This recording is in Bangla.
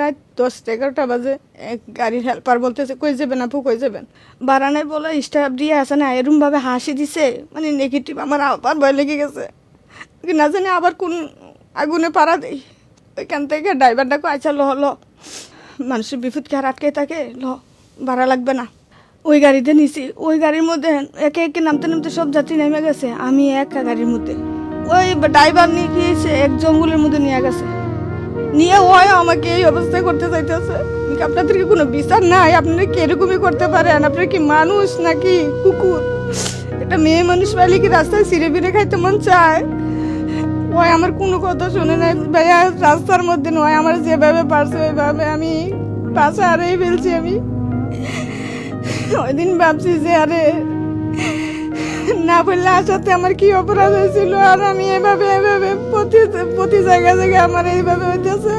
রাত দশটা এগারোটা বাজে এক গাড়ির হেল্পার বলতেছে, কই যাবেন আপু, কই যাবেন? বারানায় বলে, স্টাফ দিয়ে আসে না এরমভাবে হাসি দিছে মানে নেগেটিভ আমার আবার ভয় লেগে গেছে। না জানি আবার কোন আগুনে পাড়া দেই। ওইখান থেকে ড্রাইভারটা কো আচ্ছা ল ল। মানুষের বিপদ কি আর আটকে থাকে? ল, ভাড়া লাগবে না। ওই গাড়িতে নিছি। ওই গাড়ির মধ্যে একে একে নামতে নামতে সব যাত্রী নেমে গেছে, আমি একা গাড়ির মধ্যে। ওই ড্রাইভার নিয়ে গিয়েছে, এক জঙ্গলের মধ্যে নিয়ে গেছে। নিয়ে ওই আমাকে এই অবস্থায় করতে চাইতেছে। আপনাদের কি কোনো বিচার নাই, আপনারা কি করতে পারেন? আপনারা কি মানুষ নাকি কুকুর? একটা মেয়ে মানুষ পাইলে কি রাস্তায় সিঁড়ে বিড়ে খাইতে মন চায়? ওই আমার কোনো কথা শুনে নাই। ভাইয়া, রাস্তার মধ্যে নয়, আমার যেভাবে পারছে ওইভাবে আমি পাশে আরেই ফেলছি আমি। ওই দিন ভাবছি যে আরে না বললে আসাতে আমার কি অপরাধ হয়েছিল? আর আমি এভাবে এভাবে প্রতি জায়গায় জায়গায় আমার এইভাবে হইতেছে।